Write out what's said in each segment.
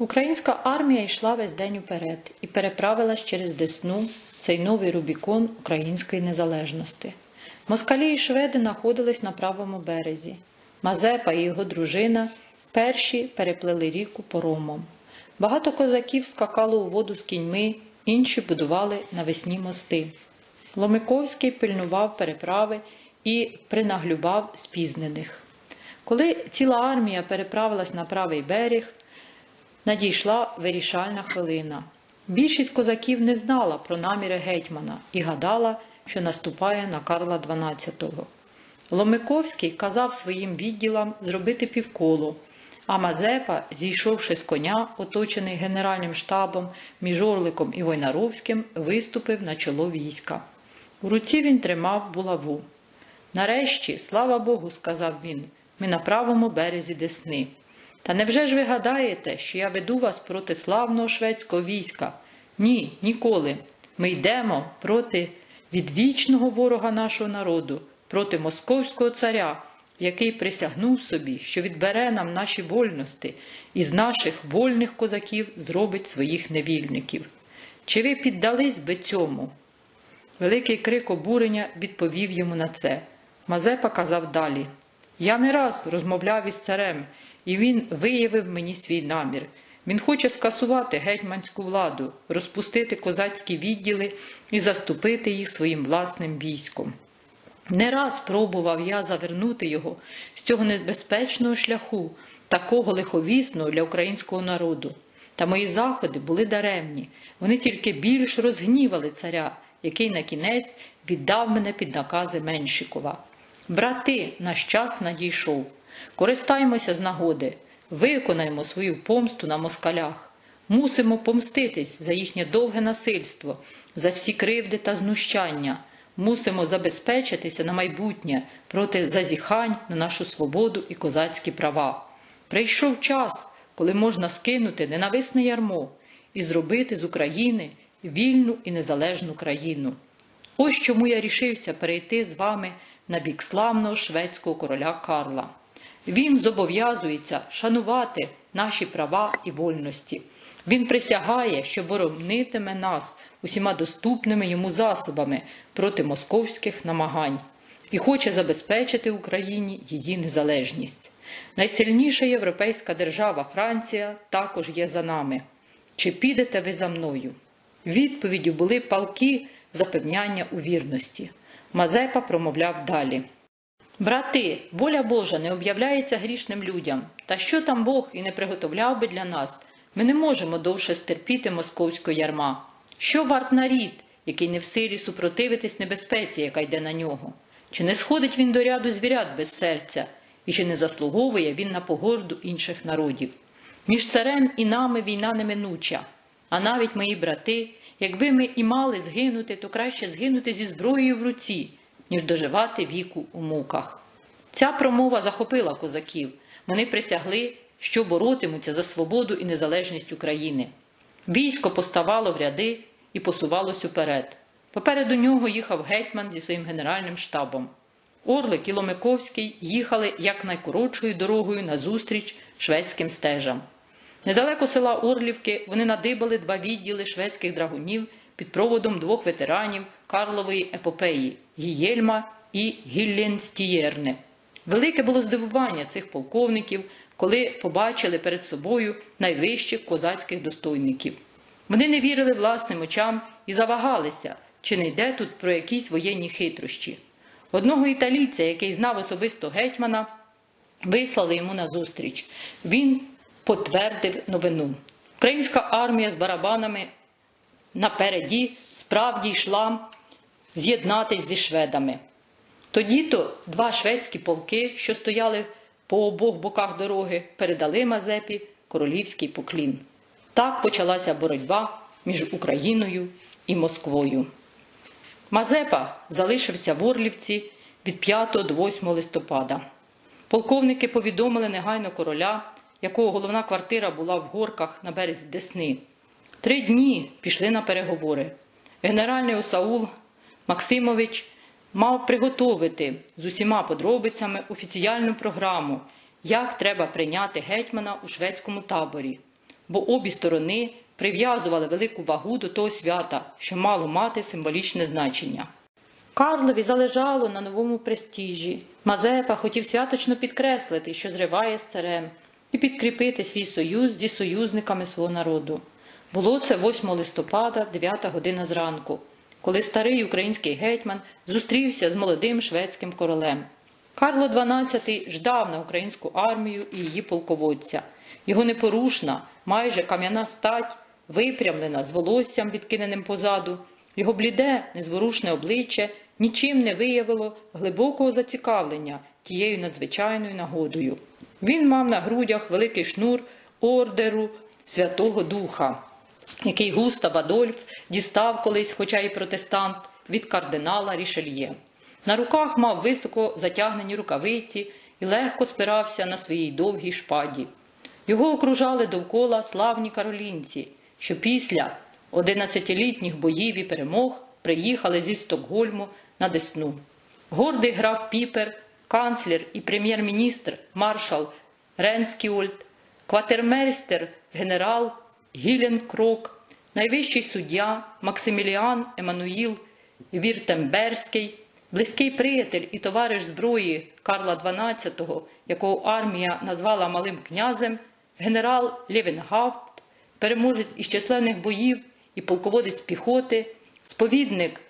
Українська армія йшла весь день уперед і переправилась через Десну цей новий Рубікон української незалежності. Москалі і шведи знаходились на правому березі. Мазепа і його дружина перші переплили ріку поромом. Багато козаків скакало у воду з кіньми, інші будували навесні мости. Ломиковський пильнував переправи і принаглюбав спізнених. Коли ціла армія переправилась на правий берег, надійшла вирішальна хвилина. Більшість козаків не знала про наміри гетьмана і гадала, що наступає на Карла XII. Ломиковський казав своїм відділам зробити півколо, а Мазепа, зійшовши з коня, оточений Генеральним штабом між Орликом і Войнаровським, виступив на чоло війська. У руці він тримав булаву. Нарешті, слава Богу, сказав він, ми на правому березі Десни. Та невже ж ви гадаєте, що я веду вас проти славного шведського війська? Ні, ніколи. Ми йдемо проти відвічного ворога нашого народу, проти московського царя, який присягнув собі, що відбере нам наші вольності і з наших вольних козаків зробить своїх невільників. Чи ви піддались би цьому? Великий крик обурення відповів йому на це. Мазепа казав далі: Я не раз розмовляв із царем, і він виявив мені свій намір. Він хоче скасувати гетьманську владу, розпустити козацькі відділи і заступити їх своїм власним військом. Не раз пробував я завернути його з цього небезпечного шляху, такого лиховісного для українського народу. Та мої заходи були даремні, вони тільки більш розгнівали царя, який на кінець віддав мене під накази Меншикова. Брати, наш час надійшов. Користаймося з нагоди, виконаємо свою помсту на москалях. Мусимо помститись за їхнє довге насильство, за всі кривди та знущання. Мусимо забезпечитися на майбутнє проти зазіхань на нашу свободу і козацькі права. Прийшов час, коли можна скинути ненависне ярмо і зробити з України вільну і незалежну країну. Ось чому я рішився перейти з вами на бік славного шведського короля Карла. Він зобов'язується шанувати наші права і вольності. Він присягає, що боронитиме нас усіма доступними йому засобами проти московських намагань і хоче забезпечити Україні її незалежність. Найсильніша європейська держава Франція також є за нами. Чи підете ви за мною? Відповіддю були палки запевняння у вірності. Мазепа промовляв далі. Брати, воля Божа не об'являється грішним людям, та що там Бог і не приготовляв би для нас, ми не можемо довше стерпіти московського ярма. Що варт нарід, який не в силі супротивитись небезпеці, яка йде на нього? Чи не сходить він до ряду звірят без серця, і чи не заслуговує він на погорду інших народів? Між царем і нами війна неминуча, а навіть мої брати, якби ми і мали згинути, то краще згинути зі зброєю в руці, ніж доживати віку у муках. Ця промова захопила козаків. Вони присягли, що боротимуться за свободу і незалежність України. Військо поставало в ряди і посувалось уперед. Попереду нього їхав гетьман зі своїм генеральним штабом. Орлик і Ломиковський їхали якнайкоротшою дорогою назустріч шведським стежам. Недалеко села Орлівки вони надибали два відділи шведських драгунів під проводом двох ветеранів Карлової епопеї Гієльма і Гілленстієрне. Велике було здивування цих полковників, коли побачили перед собою найвищих козацьких достойників. Вони не вірили власним очам і завагалися, чи не йде тут про якісь воєнні хитрощі. Одного італійця, який знав особисто гетьмана, вислали йому назустріч. Він потвердив новину. Українська армія з барабанами напереді справді йшла з'єднатись зі шведами. Тоді то два шведські полки, що стояли по обох боках дороги, передали Мазепі королівський поклін. Так почалася боротьба між Україною і Москвою. Мазепа залишився в Орлівці від 5 до 8 листопада. Полковники повідомили негайно короля, якого головна квартира була в горках на березі Десни. Три дні пішли на переговори. Генеральний Осаул Максимович мав приготовити з усіма подробицями офіціальну програму, як треба прийняти гетьмана у шведському таборі. бо обі сторони прив'язували велику вагу до того свята, що мало мати символічне значення. Карлові залежало на новому престижі. Мазепа хотів святочно підкреслити, що зриває з царем, і підкріпити свій союз зі союзниками свого народу. Було це 8 листопада, 9 година зранку, коли старий український гетьман зустрівся з молодим шведським королем. Карло XII ждав на українську армію і її полководця. Його непорушна, майже кам'яна стать, випрямлена з волоссям, відкиненим позаду, його бліде, незворушне обличчя нічим не виявило глибокого зацікавлення тією надзвичайною нагодою. Він мав на грудях великий шнур ордеру Святого Духа, який Густав Адольф дістав колись, хоча й протестант, від кардинала Рішельє. На руках мав високо затягнені рукавиці і легко спирався на своїй довгій шпаді. Його окружали довкола славні каролінці, що після 11-літніх боїв і перемог приїхали зі Стокгольму на Десну. Гордий граф Піпер, канцлер і прем'єр-міністр маршал Ренскіольд, кватермейстер генерал Гіленкрок, найвищий суддя Максиміліан Еммануїл Віртемберський, близький приятель і товариш зброї Карла XII, якого армія назвала Малим князем, генерал Лєвенгафт, переможець із численних боїв і полководець піхоти, сповідник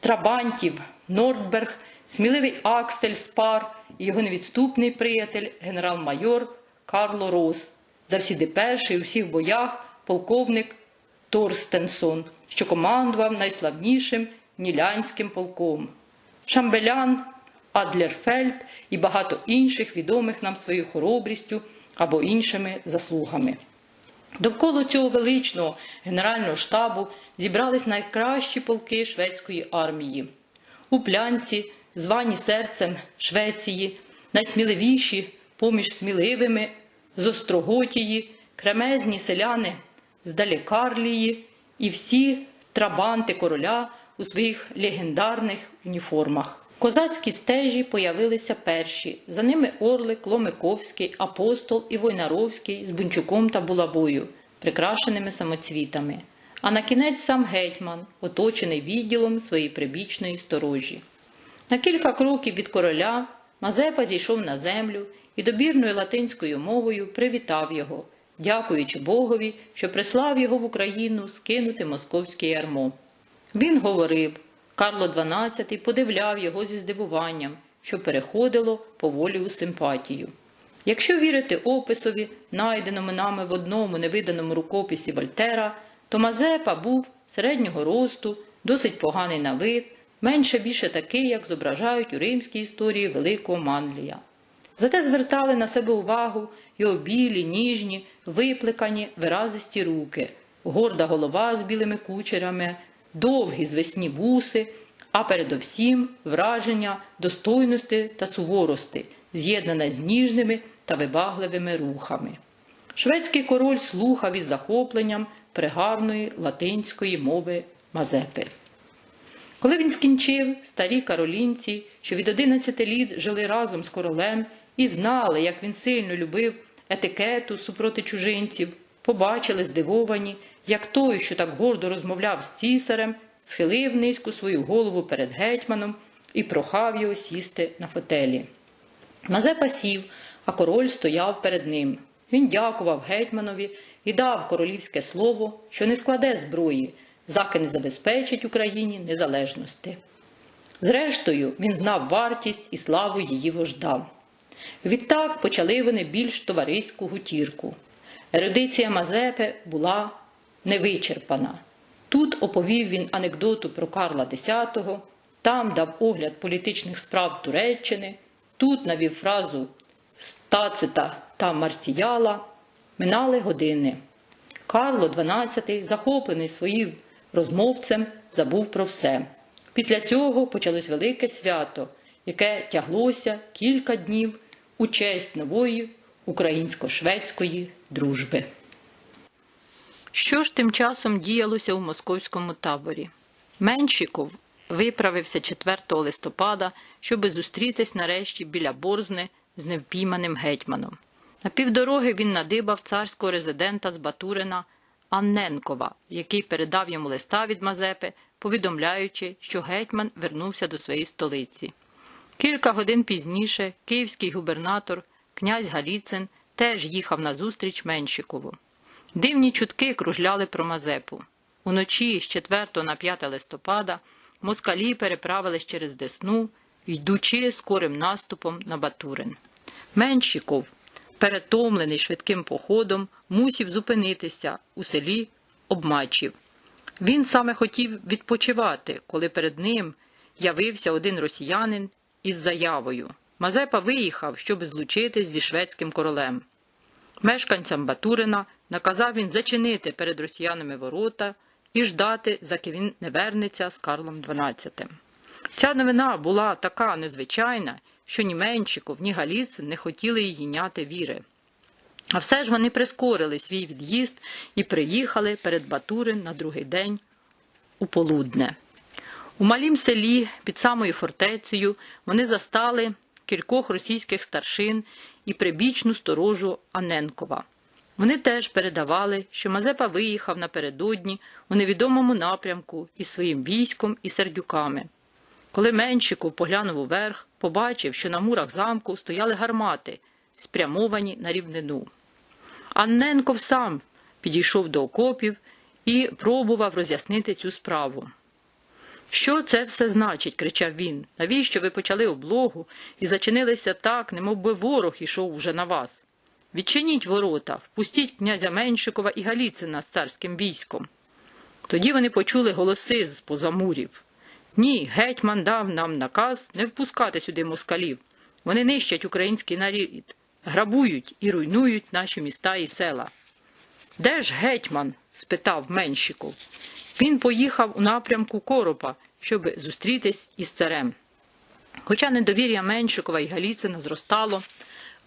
Трабантів, Нордберг, сміливий Аксель Спар і його невідступний приятель, генерал-майор Карло Рос, завсіди перший у всіх боях полковник Торстенсон, що командував найславнішим нілянським полком. Шамбелян, Адлерфельд і багато інших відомих нам своєю хоробрістю або іншими заслугами. Довкола цього величного генерального штабу зібрались найкращі полки шведської армії. У плянці, звані серцем Швеції, найсміливіші поміж сміливими з Остроготії, кремезні селяни з Далекарлії і всі трабанти короля у своїх легендарних уніформах. Козацькі стежі появилися перші. За ними Орлик, Ломиковський, Апостол і Войнаровський з Бунчуком та Булавою, прикрашеними самоцвітами. А на кінець сам гетьман, оточений відділом своєї прибічної сторожі. На кілька кроків від короля Мазепа зійшов на землю і добірною латинською мовою привітав його, дякуючи Богові, що прислав його в Україну скинути московське ярмо. Він говорив, Карло XII подивляв його зі здивуванням, що переходило поволі у симпатію. Якщо вірити описові, найденому нами в одному невиданому рукописі Вольтера, то Мазепа був середнього росту, досить поганий на вид, менше більше такий, як зображають у римській історії Великого Манлія. Зате звертали на себе увагу його білі, ніжні, випликані, виразисті руки, горда голова з білими кучерями, довгі звесні вуси, а передовсім враження достойності та суворости, з'єднане з ніжними та вибагливими рухами. Шведський король слухав із захопленням пригарної латинської мови Мазепи. Коли він скінчив, старі каролінці, що від 11 літ жили разом з королем і знали, як він сильно любив етикету супроти чужинців, побачили здивовані, як той, що так гордо розмовляв з цісарем, схилив низьку свою голову перед гетьманом і прохав його сісти на фотелі. Мазепа сів, а король стояв перед ним. Він дякував гетьманові і дав королівське слово, що не складе зброї, заки не забезпечить Україні незалежності. Зрештою, він знав вартість і славу її вожда. Відтак почали вони більш товариську гутірку. Ерудиція Мазепи була невичерпана. Тут оповів він анекдоту про Карла X, там дав огляд політичних справ Туреччини, тут навів фразу Стацита та Марціяла. Минали години. Карло XII, захоплений своїм розмовцем, забув про все. Після цього почалось велике свято, яке тяглося кілька днів у честь нової українсько-шведської дружби. Що ж тим часом діялося у московському таборі? Меншиков виправився 4 листопада, щоби зустрітись нарешті біля борзни з невпійманим гетьманом. На півдороги він надибав царського резидента з Батурина Анненкова, який передав йому листа від Мазепи, повідомляючи, що гетьман вернувся до своєї столиці. Кілька годин пізніше київський губернатор князь Галіцин теж їхав на зустріч Меншикову. Дивні чутки кружляли про Мазепу. Уночі з 4 на 5 листопада москалі переправились через Десну, йдучи скорим наступом на Батурин. Меншиков, перетомлений швидким походом, мусів зупинитися у селі Обмачів. Він саме хотів відпочивати, коли перед ним явився один росіянин із заявою. Мазепа виїхав, щоб злучитись зі шведським королем. Мешканцям Батурина наказав він зачинити перед росіянами ворота і ждати, заки він не вернеться з Карлом XII. Ця новина була така незвичайна, що ні Меншиков, ні Галіцин не хотіли її няти віри. А все ж вони прискорили свій від'їзд і приїхали перед Батурин на другий день у полудне. У малім селі під самою фортецею вони застали кількох російських старшин і прибічну сторожу Аненкова. Вони теж передавали, що Мазепа виїхав напередодні у невідомому напрямку із своїм військом і сердюками. Коли Меншиков поглянув уверх, побачив, що на мурах замку стояли гармати, спрямовані на рівнину. Анненков сам підійшов до окопів і пробував роз'яснити цю справу. Що це все значить? кричав він. Навіщо ви почали облогу і зачинилися так, немов би ворог ішов уже на вас? Відчиніть ворота, впустіть князя Меншикова і Галіцина з царським військом. Тоді вони почули голоси з позамурів. Ні, гетьман дав нам наказ не впускати сюди москалів. Вони нищать український нарід, грабують і руйнують наші міста і села. Де ж гетьман? спитав Меншиков. Він поїхав у напрямку Коропа, щоб зустрітись із царем. Хоча недовір'я Меншикова і Галіцина зростало,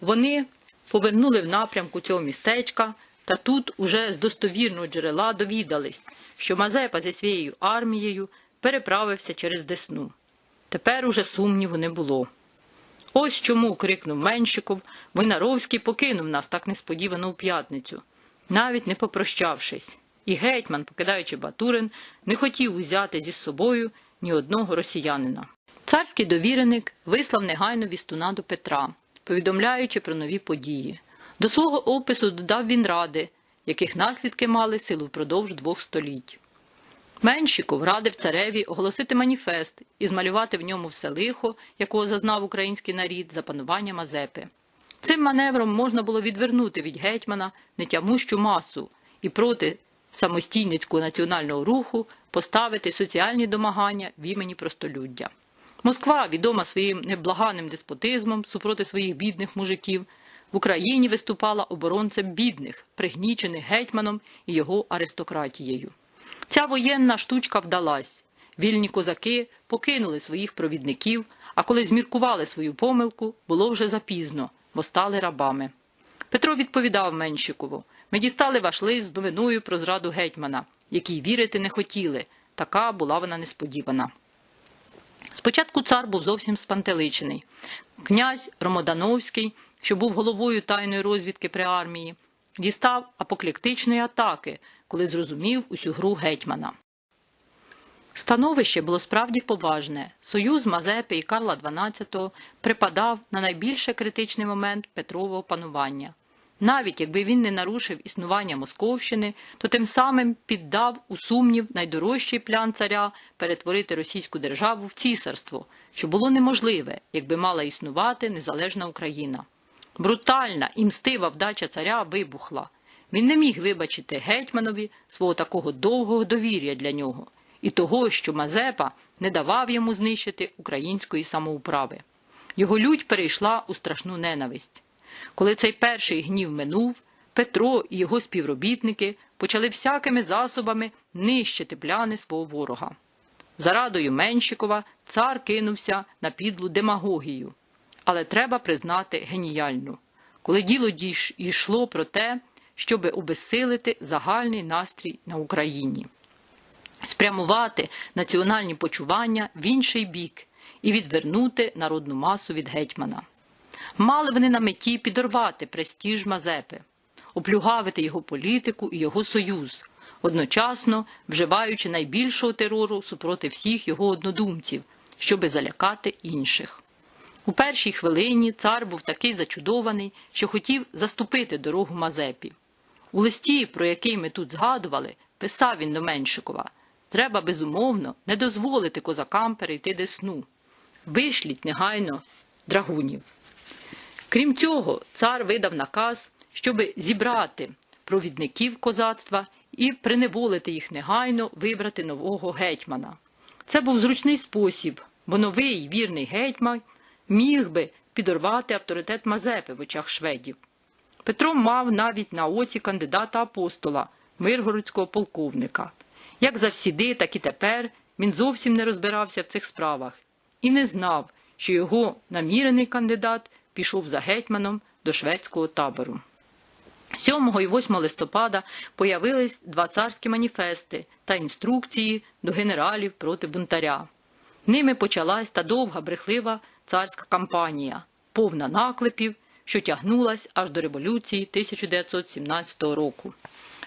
вони повернули в напрямку цього містечка, та тут уже з достовірного джерела довідались, що Мазепа зі своєю армією переправився через Десну. Тепер уже сумніву не було. Ось чому, крикнув Меншиков, Войнаровський покинув нас так несподівано у п'ятницю, навіть не попрощавшись, і гетьман, покидаючи Батурин, не хотів узяти зі собою ні одного росіянина. Царський довіреник вислав негайно вістуна до Петра, повідомляючи про нові події. До свого опису додав він ради, яких наслідки мали силу впродовж двох століть. Меншиков радив цареві оголосити маніфест і змалювати в ньому все лихо, якого зазнав український нарід за панування Мазепи. Цим маневром можна було відвернути від гетьмана нетямущу масу і проти самостійницького національного руху поставити соціальні домагання в імені простолюддя. Москва, відома своїм неблаганним деспотизмом супроти своїх бідних мужиків, в Україні виступала оборонцем бідних, пригнічених гетьманом і його аристократією. Ця воєнна штучка вдалась. Вільні козаки покинули своїх провідників, а коли зміркували свою помилку, було вже запізно, бо стали рабами. Петро відповідав Меншикову ми дістали ваш лист з новиною про зраду гетьмана, якій вірити не хотіли. Така була вона несподівана. Спочатку цар був зовсім спантеличений. Князь Ромодановський, що був головою тайної розвідки при армії, дістав апокліктичної атаки, коли зрозумів усю гру гетьмана. Становище було справді поважне. Союз Мазепи і Карла XII припадав на найбільше критичний момент Петрового панування. Навіть якби він не нарушив існування Московщини, то тим самим піддав у сумнів найдорожчий плян царя перетворити російську державу в цісарство, що було неможливе, якби мала існувати незалежна Україна. Брутальна і мстива вдача царя вибухла. Він не міг вибачити гетьманові свого такого довгого довір'я для нього і того, що Мазепа не давав йому знищити української самоуправи. Його лють перейшла у страшну ненависть. Коли цей перший гнів минув, Петро і його співробітники почали всякими засобами нищити пляни свого ворога. За радою Меншикова цар кинувся на підлу демагогію, але треба признати геніальну, коли діло дійшло про те, щоб обезсилити загальний настрій на Україні, спрямувати національні почування в інший бік і відвернути народну масу від гетьмана. Мали вони на меті підорвати престіж Мазепи, оплюгавити його політику і його союз, одночасно вживаючи найбільшого терору супроти всіх його однодумців, щоби залякати інших. У першій хвилині цар був такий зачудований, що хотів заступити дорогу Мазепі. У листі, про який ми тут згадували, писав він до Меншикова треба безумовно не дозволити козакам перейти десну. Вишліть негайно драгунів. Крім цього, цар видав наказ, щоби зібрати провідників козацтва і приневолити їх негайно вибрати нового гетьмана. Це був зручний спосіб, бо новий вірний гетьман міг би підорвати авторитет Мазепи в очах шведів. Петро мав навіть на оці кандидата апостола, миргородського полковника. Як завсіди, так і тепер він зовсім не розбирався в цих справах і не знав, що його намірений кандидат пішов за гетьманом до шведського табору. 7 і 8 листопада появились два царські маніфести та інструкції до генералів проти бунтаря. Ними почалась та довга брехлива царська кампанія, повна наклепів, що тягнулась аж до революції 1917 року.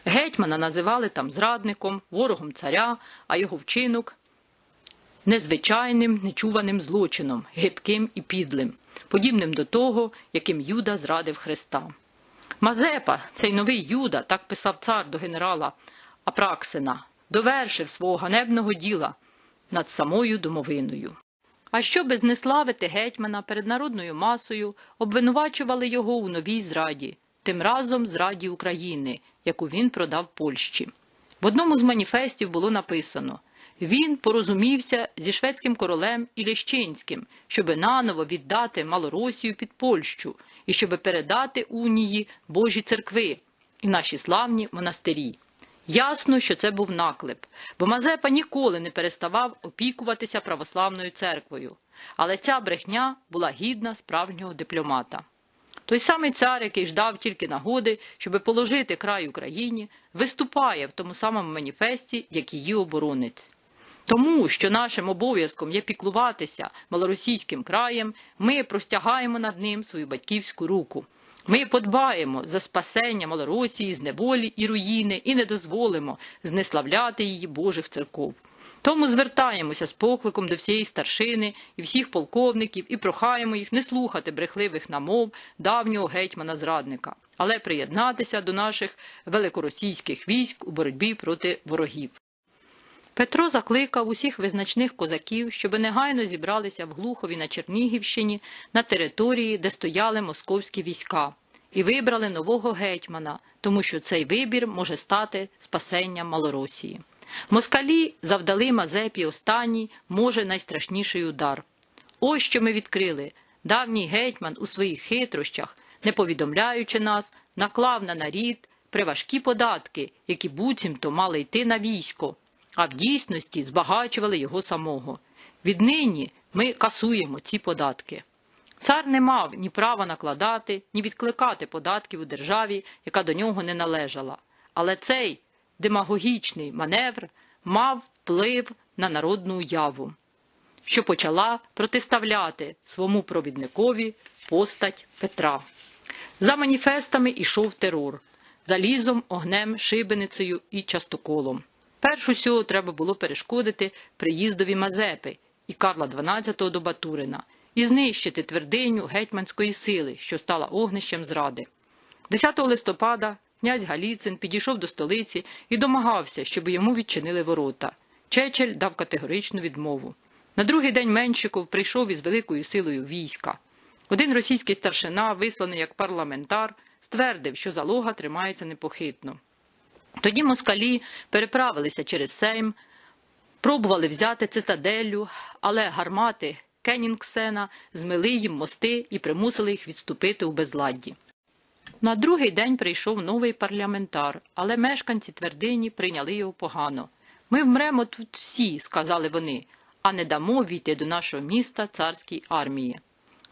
Гетьмана називали там зрадником, ворогом царя, а його вчинок незвичайним, нечуваним злочином, гидким і підлим, подібним до того, яким Юда зрадив Христа. Мазепа, цей новий Юда, так писав цар до генерала Апраксина, довершив свого ганебного діла над самою домовиною. А щоби знеславити гетьмана перед народною масою, обвинувачували його у новій зраді, тим разом зраді України, яку він продав Польщі. В одному з маніфестів було написано він порозумівся зі шведським королем Іліщинським, щоби наново віддати Малоросію під Польщу і щоби передати унії Божі церкви і наші славні монастирі. Ясно, що це був наклеп, бо Мазепа ніколи не переставав опікуватися православною церквою, але ця брехня була гідна справжнього дипломата. Той самий цар, який ждав тільки нагоди, щоби положити край Україні, виступає в тому самому маніфесті, як її оборонець. Тому, що нашим обов'язком є піклуватися малоросійським краєм, ми простягаємо над ним свою батьківську руку. Ми подбаємо за спасення Малоросії з неволі і руїни і не дозволимо знеславляти її Божих церков. Тому звертаємося з покликом до всієї старшини і всіх полковників і прохаємо їх не слухати брехливих намов давнього гетьмана зрадника, але приєднатися до наших великоросійських військ у боротьбі проти ворогів. Петро закликав усіх визначних козаків, щоби негайно зібралися в Глухові на Чернігівщині на території, де стояли московські війська, і вибрали нового гетьмана, тому що цей вибір може стати спасенням Малоросії. Москалі завдали Мазепі останній, може, найстрашніший удар. Ось що ми відкрили. Давній гетьман у своїх хитрощах, не повідомляючи нас, наклав на нарід приважкі податки, які буцімто мали йти на військо, а в дійсності збагачували його самого. Віднині ми касуємо ці податки. Цар не мав ні права накладати, ні відкликати податків у державі, яка до нього не належала. Але цей демагогічний маневр мав вплив на народну уяву, що почала протиставляти своєму провідникові постать Петра. За маніфестами йшов терор, залізом, огнем, шибеницею і частоколом. Перш усього треба було перешкодити приїздові Мазепи і Карла XII до Батурина і знищити твердиню гетьманської сили, що стала огнищем зради. 10 листопада князь Галіцин підійшов до столиці і домагався, щоб йому відчинили ворота. Чечель дав категоричну відмову. На другий день Меншиков прийшов із великою силою війська. Один російський старшина, висланий як парламентар, ствердив, що залога тримається непохитно. Тоді москалі переправилися через Сейм, пробували взяти цитаделю, але гармати Кенінгсена змили їм мости і примусили їх відступити у безладді. На другий день прийшов новий парламентар, але мешканці твердині прийняли його погано. Ми вмремо тут всі, сказали вони, а не дамо війти до нашого міста царській армії.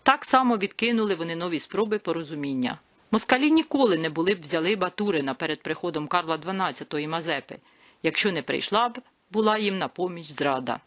Так само відкинули вони нові спроби порозуміння. Москалі ніколи не були б взяли Батурина перед приходом Карла XII Мазепи, якщо не прийшла б, була їм на поміч зрада.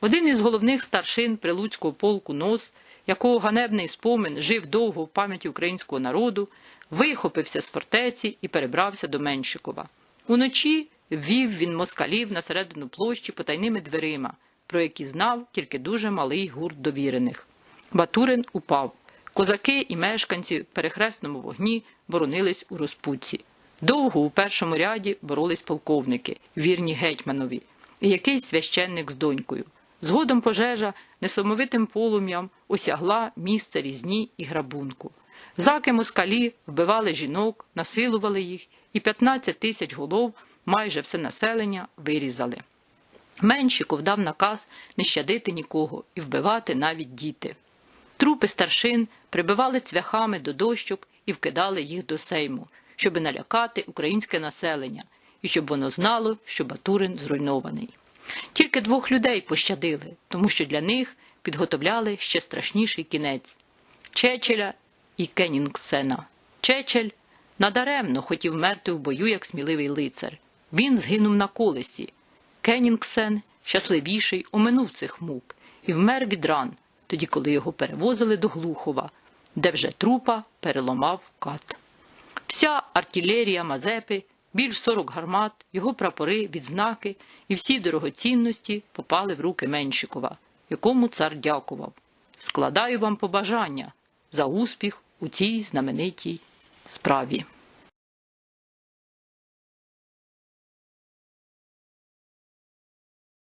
Один із головних старшин прилуцького полку Нос, якого ганебний спомин жив довго в пам'яті українського народу, вихопився з фортеці і перебрався до Меншикова. Уночі ввів він москалів на середину площі потайними дверима, про які знав тільки дуже малий гурт довірених. Батурин упав. Козаки і мешканці в перехресному вогні боронились у розпутці. Довго у першому ряді боролись полковники, вірні гетьманові, і якийсь священник з донькою. Згодом пожежа несамовитим полум'ям осягла місце різні і грабунку. Заки москалі вбивали жінок, насилували їх, і 15 тисяч голов, майже все населення, вирізали. Меншиков дав наказ не щадити нікого і вбивати навіть діти. Трупи старшин прибивали цвяхами до дощок і вкидали їх до сейму, щоби налякати українське населення і щоб воно знало, що Батурин зруйнований. Тільки двох людей пощадили, тому що для них підготовляли ще страшніший кінець Чечеля і Кенінгсена. Чечель надаремно хотів мерти в бою як сміливий лицар. Він згинув на колесі. Кенінгсен, щасливіший, оминув цих мук і вмер від ран, тоді, коли його перевозили до Глухова, де вже трупа переламав кат. Вся артилерія Мазепи, більш 40 гармат, його прапори, відзнаки і всі дорогоцінності попали в руки Меншикова, якому цар дякував. Складаю вам побажання за успіх у цій знаменитій справі.